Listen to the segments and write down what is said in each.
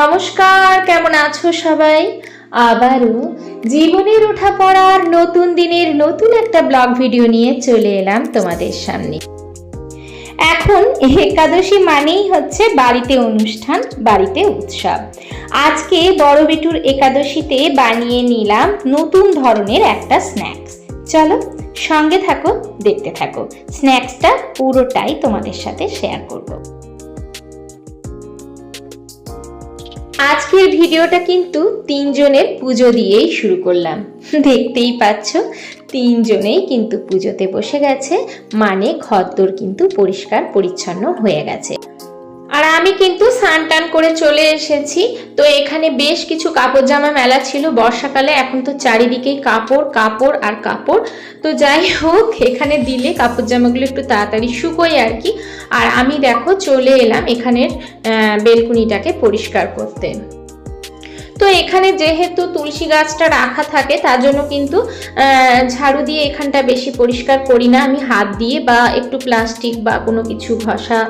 নমস্কার, কেমন আছো সবাই? আবারও জীবনের ওঠা পড়ার নতুন দিনের নতুন একটা ব্লগ ভিডিও নিয়ে চলে এলাম তোমাদের সামনে। এখন একাদশী মানেই হচ্ছে বাড়িতে অনুষ্ঠান, বাড়িতে উৎসব। আজকে বড় বেটুর একাদশীতে বানিয়ে নিলাম নতুন ধরনের একটা স্ন্যাক্স চলো সঙ্গে থাকো, দেখতে থাকো। স্ন্যাক্সটা পুরোটাই তোমাদের সাথে শেয়ার করব। আজকের ভিডিওটা কিন্তু তিনজনের পুজো দিয়েই শুরু করলাম। দেখতেই পাচ্ছ, তিনজনেই কিন্তু পুজোতে বসে গেছে মানে ঘরদোর কিন্তু পরিষ্কার পরিচ্ছন্ন হয়ে গেছে। আর আমি কিন্তু স্নান টান করে চলে এসেছি। তো এখানে বেশ কিছু কাপড় জামা মেলা ছিল। বর্ষাকালে এখন তো চারিদিকেই কাপড় কাপড় আর কাপড়। তো যাই হোক, এখানে দিলে কাপড় জামাগুলো একটু তাড়াতাড়ি শুকোয় আর কি। আর আমি দেখো চলে এলাম এখানের বেলকুনিটাকে পরিষ্কার করতে। তো এখানে যেহেতু তুলসী গাছটা রাখা থাকে, তার জন্য কিন্তু ঝাড়ু দিয়ে এখানটা বেশি পরিষ্কার করি না। আমি হাত দিয়ে বা একটু প্লাস্টিক বা কোনো কিছু ঘষা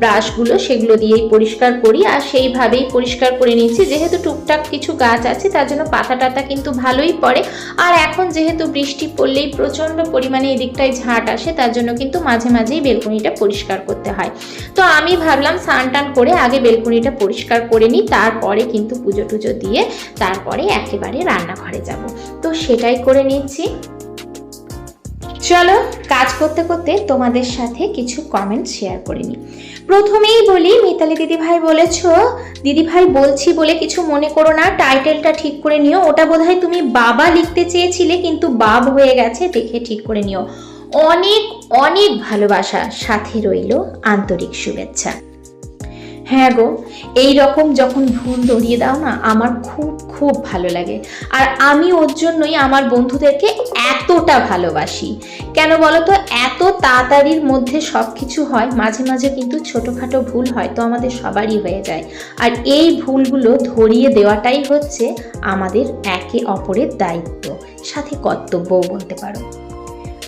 ব্রাশগুলো সেগুলো দিয়েই পরিষ্কার করি। আর সেইভাবেই পরিষ্কার করে নিচ্ছি যেহেতু টুকটাক কিছু গাছ আছে, তার জন্য পাতা টাতা কিন্তু ভালোই পড়ে। আর এখন যেহেতু বৃষ্টি পড়লেই প্রচণ্ড পরিমাণে এদিকটায় ঝাঁট আসে, তার জন্য কিন্তু মাঝে মাঝেই বেলকুনিটা পরিষ্কার করতে হয়। তো আমি ভাবলাম স্নান টান করে আগে বেলকনিটা পরিষ্কার করে নিই, তারপরে কিন্তু পুজো টুজো দিয়ে তারপরে একেবারে রান্নাঘরে যাব। তো সেটাই করে নিচ্ছি। চলো কাজ করতে করতে তোমাদের সাথে কিছু কমেন্ট শেয়ার করে নিই। প্রথমেই বলি, মিতালি দিদিভাই বলেছ, দিদিভাই বলছি বলে কিছু মনে করো না টাইটেলটা ঠিক করে নিও। ওটা বোধহয় তুমি বাবা লিখতে চেয়েছিলে, কিন্তু বাব হয়ে গেছে, দেখে ঠিক করে নিও। অনেক অনেক ভালোবাসা সাথে রইল আন্তরিক শুভেচ্ছা। হ্যাঁ গো, এই রকম যখন ভুল ধরিয়ে দাও না, আমার খুব খুব ভালো লাগে। আর আমি ওর জন্যই আমার বন্ধুদেরকে এতটা ভালোবাসি। কেন বলো তো, এত তাড়াতাড়ির মধ্যে সব কিছু হয়, মাঝে মাঝে কিন্তু ছোটোখাটো ভুল হয়তো আমাদের সবারই হয়ে যায়। আর এই ভুলগুলো ধরিয়ে দেওয়াটাই হচ্ছে আমাদের একে অপরের দায়িত্ব। সাথে কর্তব্যও বলতে পারো।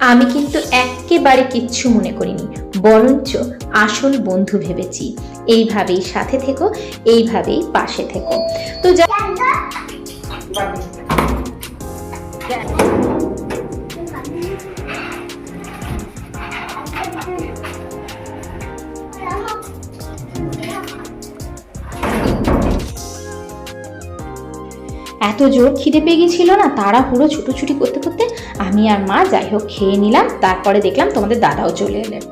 আমি কিন্তু একেবারে কিচ্ছু মনে করিনি, বরঞ্চ আসল বন্ধু ভেবেছি। এইভাবেই সাথে থেকো, এইভাবেই পাশে থেকো। তো এত জোর খিদে পেয়ে গেছিল না তারা পুরো ছুটোছুটি করতে করতে আমি আর মা যাই হোক খেয়ে নিলাম, তারপরে দেখলাম তোমাদের দাদাও চলে এলেন।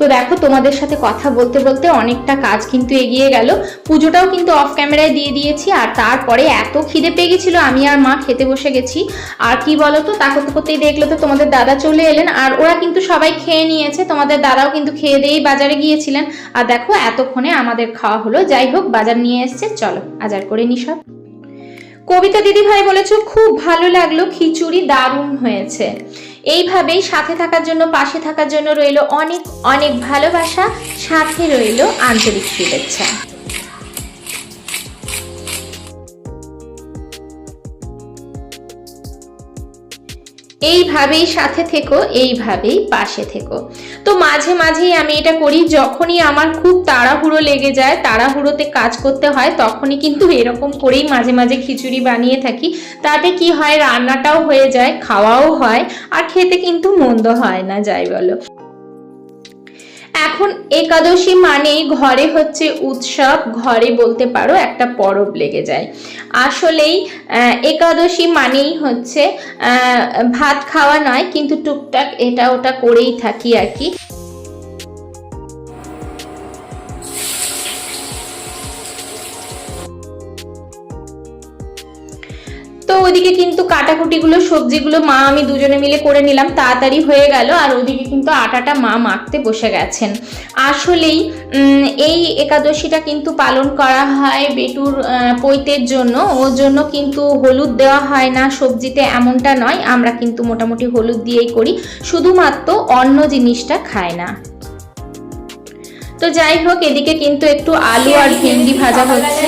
তো দেখো তোমাদের সাথে কথা বলতে বলতে অনেকটা কাজ কিন্তু এগিয়ে গেল। পুজোটাও কিন্তু অফ ক্যামেরায় দিয়ে দিয়েছি আর তারপরে এত খিদে পেয়ে গেছিল, আমি আর মা খেতে বসে গেছি। আর কি বলো তো তা করতে করতেই দেখল তো তোমাদের দাদা চলে এলেন আর ওরা কিন্তু সবাই খেয়ে নিয়েছে, তোমাদের দাদাও কিন্তু খেয়ে দিয়েই বাজারে গিয়েছিলেন। আর দেখো এতক্ষণে আমাদের খাওয়া হলো, যাই হোক বাজার নিয়ে এসছে, চলো আজার করে নি সব। কবিতা দিদি ভাই বলেছ, খুব ভালো লাগল, খিচুড়ি দারুণ হয়েছে। এইভাবেই সাথে থাকার জন্য, পাশে থাকার জন্য রইল অনেক অনেক ভালোবাসা, সাথে রইল আন্তরিক শুভেচ্ছা। এইভাবেই সাথে থেকো, এইভাবেই পাশে থেকো। তো মাঝে মাঝেই আমি এটা করি, যখনই আমার খুব তাড়াহুড়ো লেগে যায়, তাড়াহুড়োতে কাজ করতে হয়, তখনই কিন্তু এরকম করেই মাঝে মাঝে খিচুড়ি বানিয়ে থাকি। তাতে কি হয়, রান্নাটাও হয়ে যায়, খাওয়াও হয়, আর খেতে কিন্তু মন্দ হয় না, যাই বলো। এখন একাদশী মানেই ঘরে হচ্ছে উৎসব, ঘরে বলতে পারো একটা পরব লেগে যায়। আসলেই একাদশী মানেই হচ্ছে ভাত খাওয়া নয়, কিন্তু টুকটাক এটা ওটা করেই থাকি আর কি। তো ওদিকে কিন্তু কাটাকুটিগুলো, সবজিগুলো মা আমি দুজনে মিলে করে নিলাম, তাড়াতাড়ি হয়ে গেল, আর ওদিকে কিন্তু আটাটা মা মাখতে বসে গেছেন। আসলেই এই একাদশীটা কিন্তু পালন করা হয় বেটুর পৈতের জন্য। ওর জন্য কিন্তু হলুদ দেওয়া হয় না, সবজিতে এমনটা নয়। আমরা কিন্তু মোটামুটি হলুদ দিয়েই করি। শুধুমাত্র অন্য জিনিসটা খায় না। তো যাই হোক, এদিকে কিন্তু একটু আলু আর ভেন্ডি ভাজা হচ্ছে।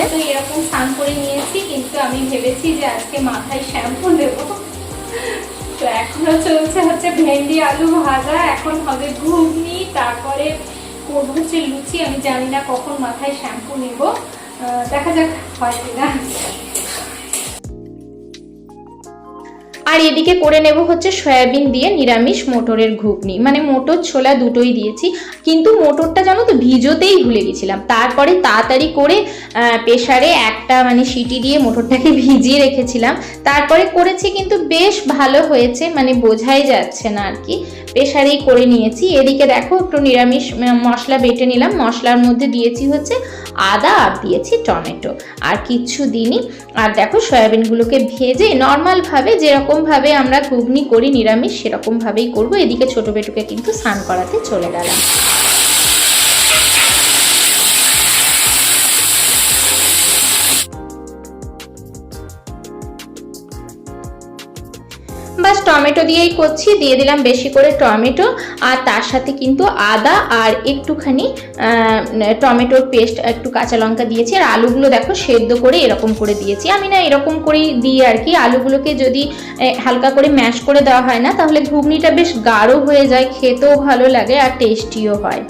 আজকে মাথায় শ্যাম্পু নেব। তো এখনও চলছে হচ্ছে ভেন্ডি, আলু ভাজা, এখন হবে ঘুগনি, তারপরে করব হচ্ছে লুচি, আমি জানি না কখন মাথায় শ্যাম্পু নেব। দেখা যাক হয় কিনা। আর এদিকে করে নেব হচ্ছে সয়াবিন দিয়ে নিরামিষ মোটরের ঘুগনি। মানে মোটর ছোলা দুটোই দিয়েছি। কিন্তু মোটরটা জানো তো ভিজোতেই ভুলে গেছিলাম। তারপরে তাড়াতাড়ি করে প্রেশারে একটা মানে সিটি দিয়ে মোটরটাকে ভিজিয়ে রেখেছিলাম। তারপরে করেছি কিন্তু বেশ ভালো হয়েছে। মানে বোঝাই যাচ্ছে না আর কি। প্রেশারেই করে নিয়েছি। এদিকে দেখো একটু নিরামিষ মশলা বেটে নিলাম। মশলার মধ্যে দিয়েছি হচ্ছে আদা, আর দিয়েছি টমেটো। আর কিছু দিনই আর দেখো সয়াবিনগুলোকে ভেজে নর্মালভাবে যেরকমভাবে আমরা ঘুগনি করি নিরামিষ সেরকমভাবেই করব। এদিকে ছোটো বেটুকে কিন্তু স্নান করাতে চলে গেলাম। টমেটো দিয়েই করছি, দিয়ে দিলাম বেশি করে টমেটো, আর তার সাথে কিন্তু আদা আর একটুখানি টমেটোর পেস্ট, একটু কাঁচা লঙ্কা দিয়েছি, আর আলুগুলো দেখো সেদ্ধ করে এরকম করে দিয়েছি। আমি না এরকম করেই দিই আর কি, আলুগুলোকে যদি হালকা করে ম্যাশ করে দেওয়া হয় না, তাহলে ঘুগনিটা বেশ গাঢ় হয়ে যায়, খেতেও ভালো লাগে আর টেস্টিও হয়।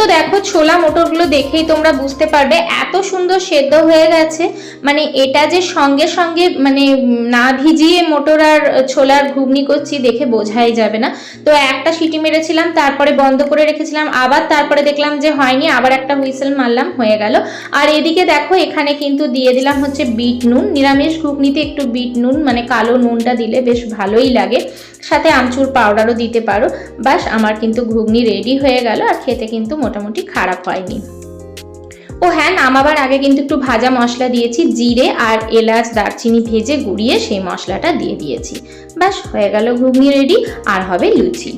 তো দেখো ছোলা মোটরগুলো দেখেই তোমরা বুঝতে পারবে, এত সুন্দর সেদ্ধ হয়ে গেছে। মানে এটা যে সঙ্গে সঙ্গে মানে না ভিজিয়ে মোটর আর ছোলার ঘুগনি করছি দেখে বোঝাই যাবে না। তো একটা সিটি মেরেছিলাম, তারপরে বন্ধ করে রেখেছিলাম, আবার তারপরে দেখলাম যে হয়নি, আবার একটা হুইসেল মারলাম, হয়ে গেল। আর এদিকে দেখো, এখানে কিন্তু দিয়ে দিলাম হচ্ছে বিট নুন, নিরামিষ ঘুগনিতে একটু বিট নুন মানে কালো নুনটা দিলে বেশ ভালোই লাগে। সাথে আমচুর পাউডারও দিতে পারো। বাস, আমার কিন্তু ঘুগনি রেডি হয়ে গেল, আর খেতে কিন্তু মোটামুটি খারাপ হয়নি। ও হ্যাঁ নামাবার আগে কিন্তু একটু ভাজা মশলা দিয়েছি, জিরে আর এলাচ দারচিনি ভেজে গুড়িয়ে সেই মশলাটা দিয়ে দিয়েছি। ব্যাস, হয়ে গেল ঘুগনি রেডি আর হবে লুচি।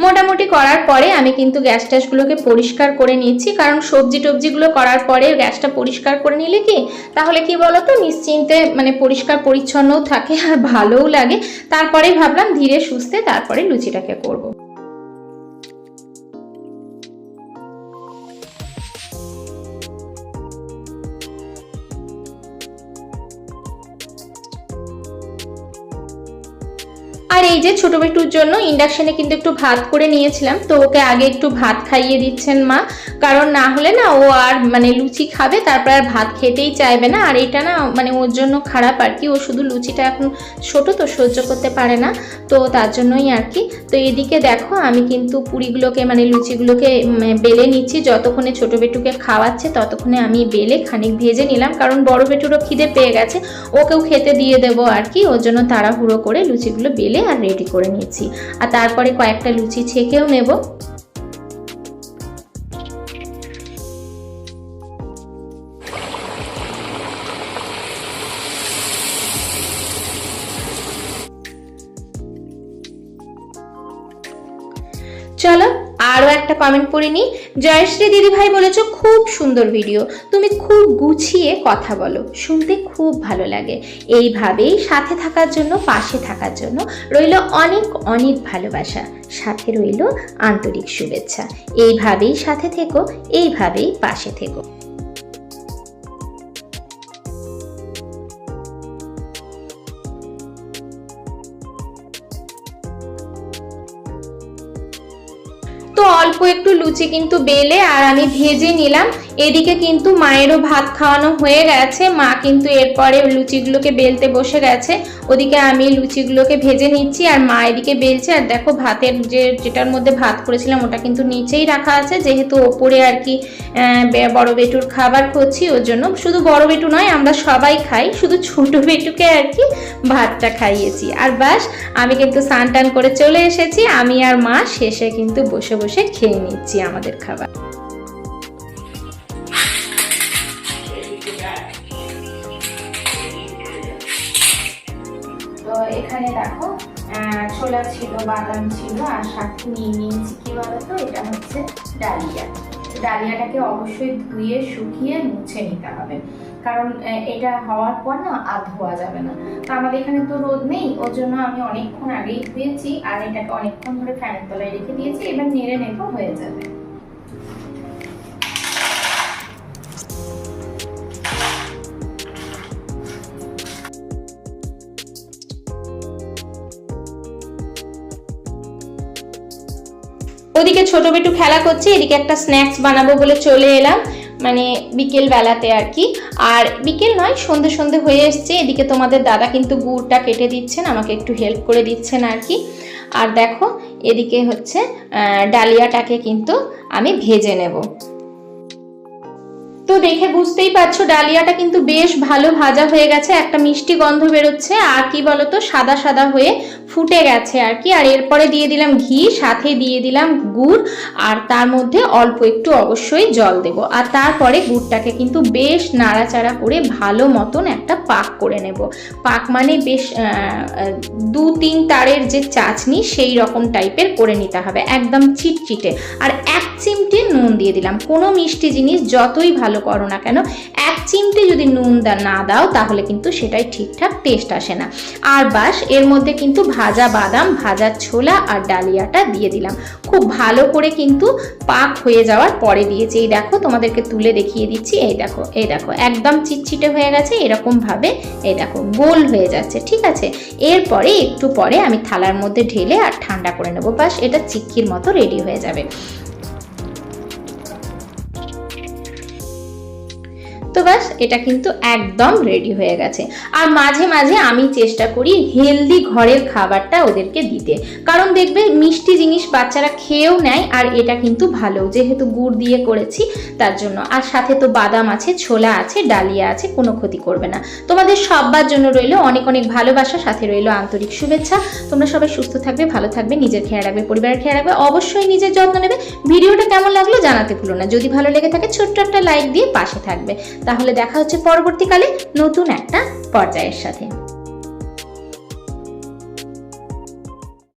মোটামুটি করার পরে আমি কিন্তু গ্যাস ট্যাসগুলোকে পরিষ্কার করে নিচ্ছি। কারণ সবজি টবজিগুলো করার পরে গ্যাসটা পরিষ্কার করে নিলে কি? তাহলে কি বলতো? নিশ্চিন্তে মানে পরিষ্কার পরিচ্ছন্নও থাকে আর ভালোও লাগে। তারপরে ভাবলাম ধীরে সুস্থে তারপরে লুচিটাকে করব। এই যে ছোট বেটুর জন্য ইন্ডাকশানে কিন্তু একটু ভাত করে নিয়েছিলাম, তো ওকে আগে একটু ভাত খাইয়ে দিচ্ছেন মা। কারণ না হলে না ও আর মানে লুচি খাবে, তারপর আর ভাত খেতেই চাইবে না। আর এটা না মানে ওর জন্য খারাপ আর কি, ও শুধু লুচিটা এখন ছোট তো সহ্য করতে পারে না, তো তার জন্যই আর কি। তো এদিকে দেখো আমি কিন্তু পুরিগুলোকে মানে লুচিগুলোকে বেলে নিচ্ছি, যতক্ষণে ছোট বেটুকে খাওয়াচ্ছে ততক্ষণে আমি বেলে খানিক ভেজে নিলাম, কারণ বড় বেটুরও খিদে পেয়ে গেছে, ওকেও খেতে দিয়ে দেবো আর কি। ওর জন্য তাড়াহুড়ো করে লুচিগুলো বেলে আর রেডি করে নিয়েছি। আর তারপরে কয়েকটা লুচি ছেঁকেও নেব। চলো আরও একটা কমেন্ট পড়ে নিই। জয়শ্রী দিদিভাই বলেছ, খুব সুন্দর ভিডিও তুমি খুব গুছিয়ে কথা বলো। শুনতে খুব ভালো লাগে। এইভাবেই সাথে থাকার জন্য, পাশে থাকার জন্য রইল অনেক অনেক ভালোবাসা। সাথে রইল আন্তরিক শুভেচ্ছা। এইভাবেই সাথে থেকো, এইভাবেই পাশে থেকো। একটু লুচি কিন্তু বেলে আর আমি ভেজে নিলাম। এদিকে কিন্তু মায়েরও ভাত খাওয়ানো হয়ে গেছে, মা কিন্তু এরপরে লুচিগুলোকে বেলতে বসে গেছে। ওদিকে আমি লুচিগুলোকে ভেজে নিচ্ছি আর মা এদিকে বেলছে। আর দেখো ভাতের যে যেটার মধ্যে ভাত করেছিলাম ওটা কিন্তু নিচেই রাখা আছে। যেহেতু ওপরে আর কি বড় বেটুর খাবার করছি, ওর জন্য শুধু বড় বেটু নয়, আমরা সবাই খাই। শুধু ছোট বেটুকে আর কি ভাতটা খাইয়েছি। আর বাস আমি কিন্তু স্নান টান করে চলে এসেছি। আমি আর মা শেষে কিন্তু বসে বসে খেয়ে নিচ্ছি আমাদের খাবার। ছোলা ছিল, বাদাম ছিল আর সাথে নিয়ে নিয়েছি কি বলতো? এটা হচ্ছে ডালিয়া। ডালিয়াটাকে অবশ্যই ধুয়ে, শুকিয়ে মুছে নিতে হবে। কারণ এটা হওয়ার পর না আর ধোয়া যাবে না। তো আমাদের এখানে তো রোদ নেই, ওর জন্য আমি অনেকক্ষণ আগেই ধুয়েছি আর এটাকে অনেকক্ষণ ধরে ফ্যানের তলায় রেখে দিয়েছি, এবার নেড়ে নেব হয়ে যাবে। ছোট বেটু খেলা করছে, এদিকে একটা স্ন্যাক্স বানাবো বলে চলে এলাম মানে বিকেল বেলাতে আর কি। আর বিকেল নয়, সন্ধে সন্ধে হয়ে এসছে, এদিকে তোমাদের দাদা কিন্তু গুড়টা কেটে দিচ্ছেন, আমাকে একটু হেল্প করে দিচ্ছেন আর কি। আর দেখো, এদিকে হচ্ছে ডালিয়াটাকে কিন্তু আমি ভেজে নেব। তো দেখে বুঝতেই পারছ, ডালিয়াটা কিন্তু বেশ ভালো ভাজা হয়ে গেছে, একটা মিষ্টি গন্ধ বেরোচ্ছে, আর কি বলতো, সাদা সাদা হয়ে ফুটে গেছে আর কি। আর এরপরে দিয়ে দিলাম ঘি, সাথে দিয়ে দিলাম গুড়, আর তার মধ্যে অল্প একটু অবশ্যই জল দেব। আর তারপরে গুড়টাকে কিন্তু বেশ নাড়াচাড়া করে ভালো মতন একটা পাক করে নেব। পাক মানে বেশ দু তিন তারের যে চাচনি সেই রকম টাইপের করে নিতে হবে, একদম চিটচিটে আর এক চিমটে নুন দিয়ে দিলাম। কোনো মিষ্টি জিনিস যতই ভালো করো না কেন? এক চিমটে যদি নুন না দাও, তাহলে কিন্তু সেটাই ঠিকঠাক টেস্ট আসে না। আর বাস, এর মধ্যে কিন্তু ভাজা বাদাম, ভাজা ছোলা আর ডালিয়াটা দিয়ে দিলাম। খুব ভালো করে কিন্তু পাক হয়ে যাওয়ার পরে দিয়েছি। এই দেখো, তোমাদেরকে তুলে দেখিয়ে দিচ্ছি। এই দেখো এই দেখো, একদম চিটচিটে হয়ে গেছে এরকম ভাবে এই দেখো, গোল হয়ে যাচ্ছে, ঠিক আছে? এরপরে, একটু পরে আমি থালার মধ্যে ঢেলে আর ঠান্ডা করে নেব। বাস, এটা চিক্কির মতো রেডি হয়ে যাবে। তো এটা কিন্তু একদম রেডি হয়ে গেছে। আর মাঝে মাঝে আমি চেষ্টা করি হেলদি ঘরের খাবারটা ওদেরকে দিতে। কারণ দেখবে মিষ্টি জিনিস বাচ্চারা খেয়েও নেয় আর এটা কিন্তু ভালো, যেহেতু গুড় দিয়ে করেছি তার জন্য। আর সাথে তো বাদাম আছে, ছোলা আছে, ডালিয়া আছে, কোনো ক্ষতি করবে না। তোমাদের সবার জন্য রইল অনেক অনেক ভালোবাসা, সাথে রইল আন্তরিক শুভেচ্ছা। তোমরা সবাই সুস্থ থাকবে, ভালো থাকবে, নিজের খেয়াল রাখবে, পরিবারের খেয়াল রাখবে, অবশ্যই নিজের যত্ন নেবে। ভিডিওটা কেমন লাগল জানাতে ভুলো না। যদি ভালো লেগে থাকে, ছোট্ট একটা লাইক দিয়ে পাশে থাকবে। তাহলে দেখা হচ্ছে পরবর্তীকালে নতুন একটা পর্যায়ের সাথে।